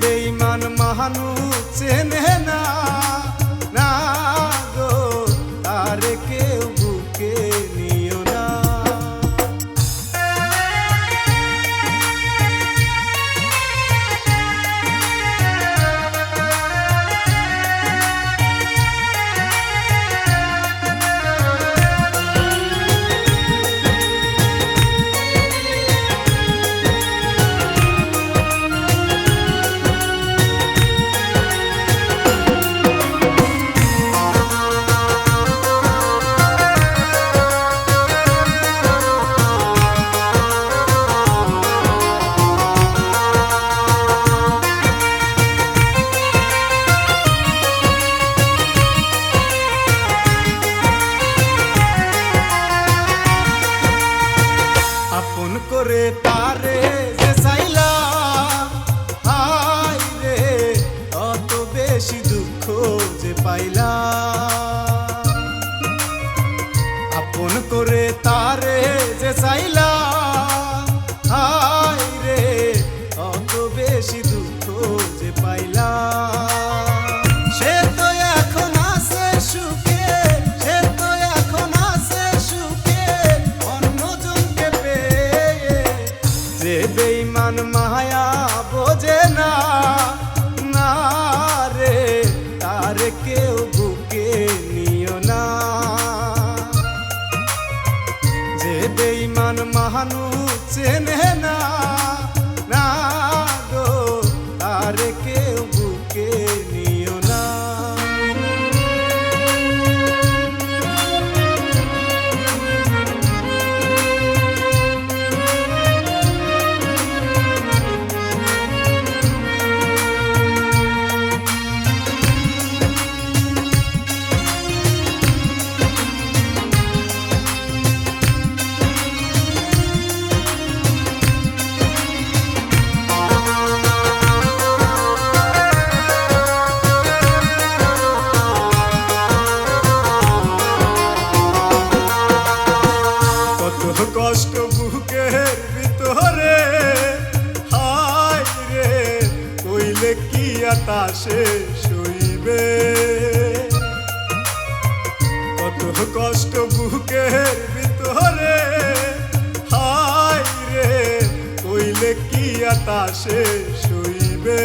যে বেইমান মাহানু চেনে না। করে পারে বেইমান মায়া বোঝে না। না রে, তার কেউ বুকে নিও না। যে বেইমান মাহানু চেনে না কইলে শেষ হইবে। কত কষ্ট বুকের ভিতরে হাই রে কইলে কি আতাসে সইবে